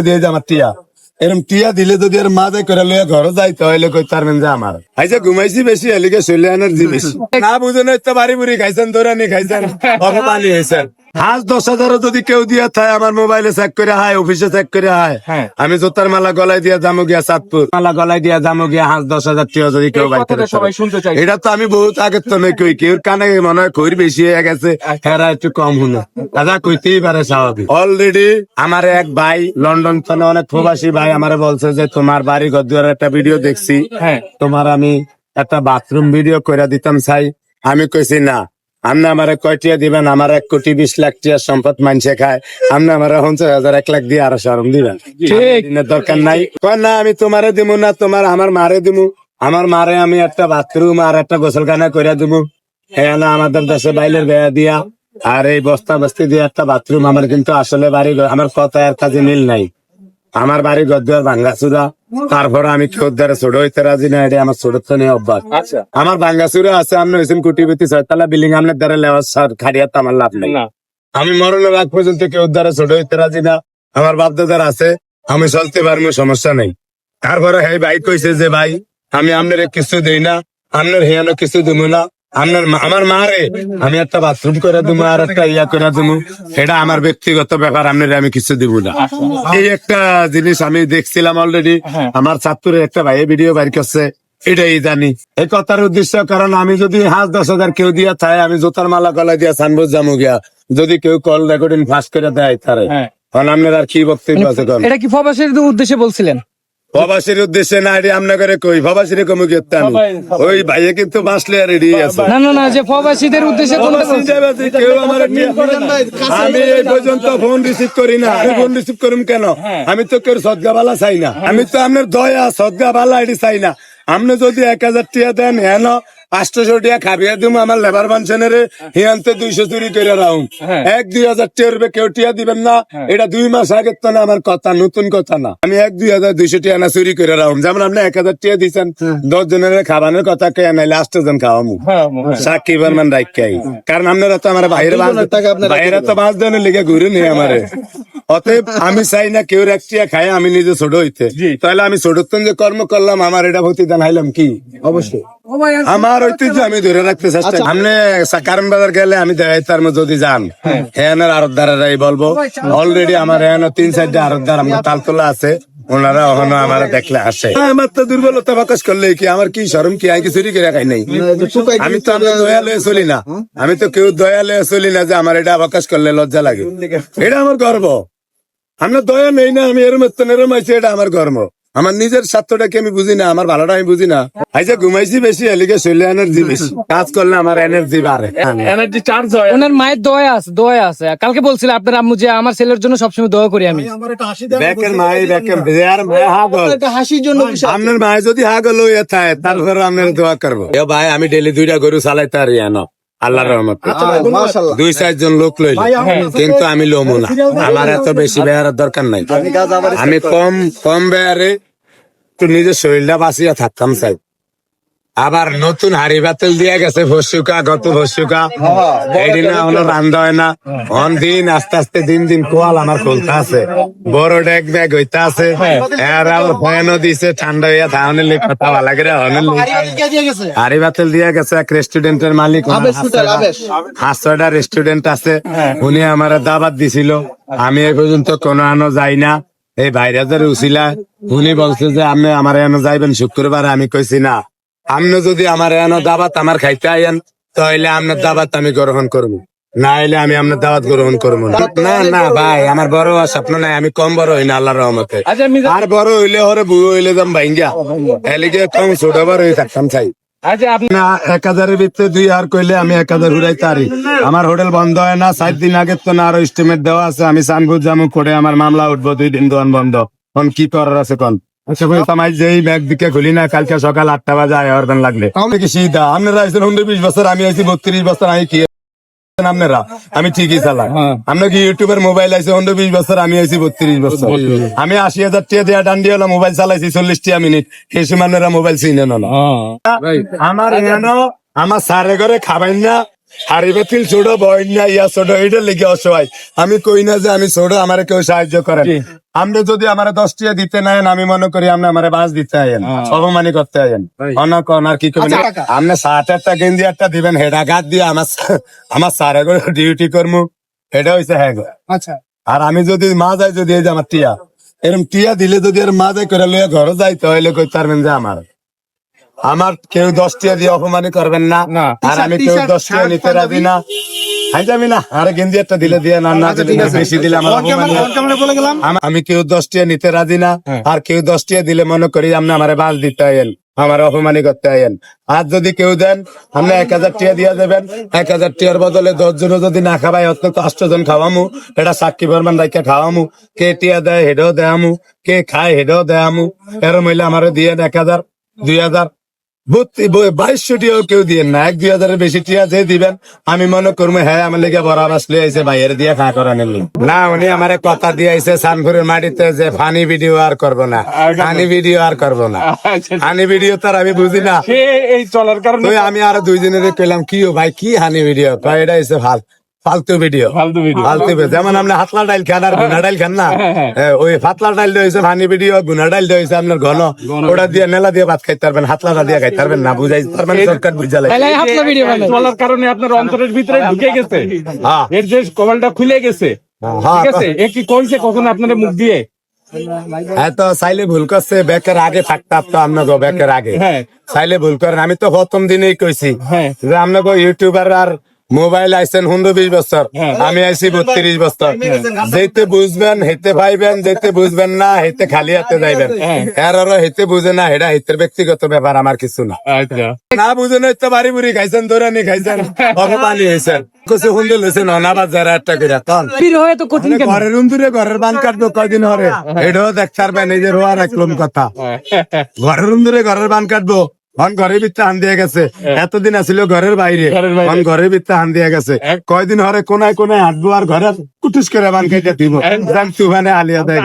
দিয়ে যে আমার টিয়া। এরম টিয়া দিলে যদি আর মা যাই করে লইয়া ঘর যাই তাহলে কই তার যে আমার? আইসা ঘুমাইছি বেশি এলিকে শৈলে এনার্জি বেশি না বুঝুন তো বাড়ি বুড়ি খাইছেন দৌড়ানি খাইছেন অপমানি হয়েছেন হাজ দশ হাজারও যদি কেউ দিয়া থাকে আমার মোবাইলে চেক করে হায় অফিসে চেক করে হায়। হ্যাঁ। আমি জোতার মালা গলায় দিয়া যাব গিয়া চাঁদপুর। মালা গলায় দিয়া যাব গিয়া হাজ দশ হাজার টিয়া যদি কেউ বাইতে সবাই শুনতে চাই এটা তো আমি বহুত আগের তো নয় কই কেউ কানে মনে হয় খৈর বেশি হয়ে গেছে। হেরা একটু কম শুনে। দাদা কইতেই পারে স্বাভাবিক। অলরেডি আমার এক ভাই লন্ডন থেকে অনেক প্রবাসী ভাই আমারে বলছে যে তোমার বাড়ি ঘর দুয়ার একটা ভিডিও দেখছি। হ্যাঁ। তোমার আমি একটা বাথরুম ভিডিও করে দিতাম চাই আমি কইছি না। আপনি আমারে কয়টিয়া দিবেন? আমার এক কোটি বিশ লাখ টিয়া সম্পদ মানছে খায়। আপনি আমার পঞ্চাশ হাজার এক লাখ দিয়ে আরও সরম দিবেন। দরকার নাই। কয় না আমি তোমারে দিমু না তোমার আমার মারে দিমু। আমার মারে আমি একটা বাথরুম আর একটা গোসলখানা করে দিমু। হ্যাঁ না আমাদের দেশে বাইলের বেয়া দিয়া। আর এই বস্তা বস্তি দিয়ে একটা বাথরুম আমার কিন্তু আসলে বাড়ি আমার কথা আর কাজে মিল নাই। আমার বাড়ি গদ্দার ভাঙ্গাচুরা তারপরে আমি খোদ্দারে ছোট হইতে রাজি না এটা আমার ছোট তো নেই অভ্যাস। আচ্ছা। আমার ভাঙ্গাচুরা আছে আপনি হয়েছেন কুটিপতি ছয়তলা বিল্ডিং আপনার দ্বারা লেওয়ার সার খাড়িয়া আমার লাভ নেই। আমি মরণের আগ পর্যন্ত কেউ দ্বারা ছোট হইতে রাজি না আমার বাপ দাদার আছে আমি চলতে পারব সমস্যা নেই। তারপরে হ্যাঁ ভাই কইছে যে ভাই আমি আপনার কিছু দেই না আপনার হেয়ানো কিছু দিব না আপনার মা- আমার মারে আমি একটা বাথরুম করে দেবো আর একটা ইয়া করে দেবো এটা আমার ব্যক্তিগত ব্যাপার আপনার আমি কিছু দিব না। এই একটা জিনিস আমি দেখছিলাম অলরেডি হ্যাঁ। আমার চাঁদপুরে একটা ভাই ভিডিও বাইর করছে এটাই জানি। এই কথার উদ্দেশ্য কারণ আমি যদি হাজ দশ হাজার কেউ দিয়া থাকে আমি জোতার মালা গলায় দিয়া সানবোজ জামু গিয়া। যদি কেউ কল রেকর্ডিং ফাঁস করে দেয় তারে। হ্যাঁ। কারণ আপনার আর কি বক্তব্য আছে এটা কি প্রবাসীর উদ্দেশ্যে বলছিলেন? প্রবাসীর উদ্দেশ্যে না এটি আপনাকে কই? প্রবাসীর কমে সবাই। ওই ভাইয়ে কিন্তু বাঁচলে আর রেডি আছে। না না না যে প্রবাসীদের উদ্দেশ্যে কেউ আমার আমি এই পর্যন্ত ফোন রিসিভ করি না। আমি ফোন রিসিভ করুম কেন? আমি তো কেউ সদগা বালা চাই না। আমি তো আপনার দয়া সদগা বালা এটি চাই না। আপনি যদি এক হাজার টিয়া দেন হেন টিয়া খাবিয়ে দিম আমার লেবার পেনশনের হিয়ান্তে দুইশো চুরি করে রাউম হ্যাঁ। এক দুই হাজার কেউ টিয়া দিবেন না। এটা দুই মাস আগের তো না আমার কথা নতুন কথা না। আমি এক দুই হাজার দুইশো টিয়া না চুরি করে যেমন আপনি এক হাজার টিয়া দিচ্ছেন দশ জনের খাবানোর কথা কে নাইলে আষ্ট জন খাওয়ামু। হ্যাঁ সাক্ষী বর্মান রাখাই কারণ আপনারা তো আমার বাইরে বাইরে তো মাছ দেওয়ার লিগে ঘুরে নেই আমারে। অতএব আমি চাই না কেউ একটিয়া খায় আমি নিজে ছোট হইতে। তাহলে আমি ছোট যে কর্ম করলাম আমার এটা প্রতিদান হাইলাম কি? অবশ্যই। আমার ঐতিহ্য আমি ধরে রাখতে চেষ্টা। আপনি কারণ বাজার গেলে আমি দেখাই তার মধ্যে যদি যান। হ্যানের আরতদারাই বলব। অলরেডি আমার হ্যান তিন চারটা আরতদার আমার তালতলা আছে। ওনারা ওখানে আমার দেখলে আসে। আমার তো দুর্বলতা প্রকাশ করলে কি আমার কি শরম কি? আমি কি চুরি করে খাই নাই? আমি তো আমি দয়া লয়ে চলি না। আমি তো কেউ দয়া লয়ে চলি না যে আমার এটা অবকাশ করলে লজ্জা লাগে। এটা আমার গর্ব। আমরা দয়া নেই না আমি এরম এরম আইছি এটা আমার গর্ব। আমার নিজের স্বার্থটাকে আমি বুঝি না আমার ভালোটা আমি বুঝি না। আইসা ঘুমাইছি বেশি এলিকে শরীরে এনার্জি বেশি। কাজ করলে আমার এনার্জি বাড়ে। এনার্জি চার্জ হয়। ওনার মায়ের দয়া আছে দয়া আছে। কালকে বলছিল আপনার আম্মু যে আমার ছেলের জন্য সবসময় দয়া করি আমি। ব্যাকের মাই ব্যাকের আর মায় হাগল। হাসির জন্য আপনার মায় যদি হাগল হইয়া থাকে তারপর আপনার দোয়া করব। এ ভাই আমি ডেলি দুইটা গরু চালাই তার ইয়ানো আল্লাহর রহমত। মাশাল্লাহ দুই চারজন লোক লইল। কিন্তু আমি লমু না। আমার এত বেশি বেয়ার দরকার নাই। আমি কম কম বেয়ারে তো নিজের শরীরটা বাঁচিয়া থাকতাম চাই আবার নতুন হাড়ি বাতিল দিয়া গেছে ভসুকা গত ভসুকা। এইদিন হলো রান্ধ হয় না। অন দিন আস্তে আস্তে দিন দিন কোয়াল আমার খুলতে আছে। বড় ডেক ব্যাগ হইতে আছে। এর আবার ফ্যানও দিছে ঠান্ডা হইয়া থাউনের লিগ কথা ভালো লাগে হনের হাড়ি বাতিল দিয়া গেছে। এক রেস্টুরেন্টের মালিক। হাসছয়টা রেস্টুরেন্ট আছে। উনি আমার দাবাত দিছিল। আমি এই পর্যন্ত কোনো আনো যাই না। এই ভাইরাজের উচিলা উনি বলছে যে আপনি আমার এনো যাইবেন শুক্রবার। আমি কইছি না। আপনি যদি আমার এনো দাবাত আমার খাইতে আইন তাহলে আপনার দাবাত আমি গ্রহণ করব। না হলে আমি আপনার দাওয়াত গ্রহণ করব না। না ভাই আমার বড় স্বপ্ন নাই আমি কম বড় হই না আল্লাহ রহমতে। আচ্ছা আর বড় হইলে হরে বুড়ো হইলে যাম ভাইঙ্গা। এলিগে কম ছোট বড় হয়ে থাকতাম চাই। আচ্ছা এক হাজারের ভিতরে দুই হাজার কইলে আমি এক হাজার ঘুরাই তারি। আমার হোটেল বন্ধ হয় না সাত দিন আগে তো না আরও স্টিমেট দেওয়া আছে। আমি সানভুজ জামু করে আমার মামলা উঠবো দুই দিন দোকান বন্ধ। কোন কি করার আছে কোন? তোমায় যেই ব্যাগ দিকে খুলি না কালকে সকাল আটটা বাজে আয় হরবেন লাগলে। আমি কি সিধা? আপনারা আইসেন উনত্রিশ বিশ বছর আমি আইছি বত্রিশ বছর আমি কি আপনারা? আমি ঠিকই চালাই আপনার কি ইউটিউবের মোবাইল আছে অন্য বিশ বছর আমি আইছি বত্রিশ বছর। আমি আশি হাজার টিয়া দিয়া ডান্ডি হলো মোবাইল চালাইছি চল্লিশ টিয়া মিনিট। সেই সময় মোবাইল চিনে না আমার এখানে আমার সারে ঘরে খাবেন না হাড়ি বাতিল ছোট বই না ইয়া ছোট এটা লিখে অসহায়। আমি কই না যে আমি ছোট আমার কেউ সাহায্য করেন। আপনি যদি আমার দশ টিয়া দিতে নেন আমি মনে করি আপনি আমার বাস দিতে আইন অপমানি করতে আইন অনেক আর কি করবেন আপনি ষাট একটা গেঞ্জি একটা দিবেন হেডা ঘাত দিয়ে আমার আমার সারা করে ডিউটি করব এটা হয়েছে হ্যাঁ। আচ্ছা। আর আমি যদি মা যাই যদি এই যে আমার টিয়া এরকম টিয়া দিলে যদি আর মা যাই করে লইয়া ঘরে যাই তাহলে কই পারবেন যে আমার। আমার কেউ দশ টিয়া দিয়ে অপমানি করবেন না। আর আমি কেউ দশ টিয়া নিতে রাজি না। হাই যাবি না? আর গেঞ্জি একটা দিলে দিয়ে না না বেশি দিলে আম- আমি কেউ দশ টিয়া নিতে রাজি না আর কেউ দশ টিয়া দিলে মনে করি আপনি আমার বাস দিতে আইন আমার অপমানি করতে আইন আর যদি কেউ দেন আপনি এক হাজার টিয়া দিয়ে দেবেন। এক হাজার টিয়ার বদলে দশ জন যদি না খাবাই অত তো আষ্টজন খাওয়ামু। এটা সাক্ষী ভরমান দায়িত্ব খাওয়ামু। কে টিয়া দেয় হেডেও দেয়ামু কে খায় হেডেও দেয়ামু। এরম হইলে আমার দিয়ে এক হাজার দুই হাজার। বাইশশো টিয়াও কেউ দিয়ে না। এক দুই হাজারের বেশি টিয়া যে দিবেন আমি মনে করব হ্যাঁ আমার লেগে বড় আবাস লিয়ে আইসে ভাইয়ের দিয়ে খা করা নিল। না উনি আমার কথা দিয়ে আইসে সানপুরের মাটিতে যে ফানি ভিডিও আর করব না। ফানি ভিডিও আর করব না। হানি ভিডিও তার আমি বুঝি না। এই চলার কারণে আমি আরও দুই দিনের কইলাম কি ভাই কি হানি ভিডিও? ভাই এটা হইছে ভালো ফালতু ভিডিও। ফালতু ভিডিও। ফালতু ভিডিও। যেমন আপনি হাতলা ডাইল খান আর গুনা ডাইল খান না? ওই ফাতলা ডাইল হয়েছে হানি ভিডিও গুনা ডাইল হয়েছে আপনার ঘন। ওটা দিয়ে নেলা দিয়ে ভাত খাইতে পারবেন হাতলাটা দিয়ে খাইতে পারবেন না বুঝাই পারবেন সরকার বুঝা লাগে তাহলে হাতলা ভিডিও চলার কারণে আপনার অন্তরের ভিতরে ঢুকে গেছে। হ্যাঁ। এর যে কপালটা খুলে গেছে। হ্যাঁ ঠিক আছে? এ কি কইছে কখন আপনার মুখ দিয়ে? হ্যাঁ তো চাইলে ভুল করছে ব্যাকের আগে থাকতাম তো আপনাকে ব্যাকের আগে। হ্যাঁ। চাইলে ভুল করেন। আমি তো প্রথম দিনেই কইছি হ্যাঁ। যে আপনাকে ইউটিউবার আর মোবাইল আইসেন হুন্ডো বিশ বছর। হ্যাঁ। আমি আইসি বত্রিশ বছর। যেতে বুঝবেন হেতে পাইবেন যেতে বুঝবেন না হেতে খালি হাতে যাইবেন। হ্যাঁ। এর আরও হেতে বুঝে না হেটা হেতের ব্যক্তিগত ব্যাপার আমার কিছু না। আচ্ছা। না বুঝেন তো বাড়ি বুড়ি খাইছেন দৌড়ানি খাইছেন অপমানি হয়েছেন কিছু হুন্ডো লইছেন অনাবাদ যারা একটা করে তখন বীর হয়ে তো কঠিন ঘরের উন্দুরে ঘরের বান কাটবো কয়দিন হরে? এটাও দেখতে পারবেন এই যে রোয়া রাখলাম কথা। ঘরের উন্দুরে ঘরের বান কাটবো। অন ঘরের ভিতরে হান দিয়ে গেছে। এতদিন আসিল ঘরের বাইরে। ঘরের। অন ঘরের ভিতরে হান দিয়ে গেছে। কয়দিন হরে কোনায় কোনায় হাঁটবো আর ঘরে কুটুস করে বান খাইতে দিব জান তুফানে আলিয়া দেয়।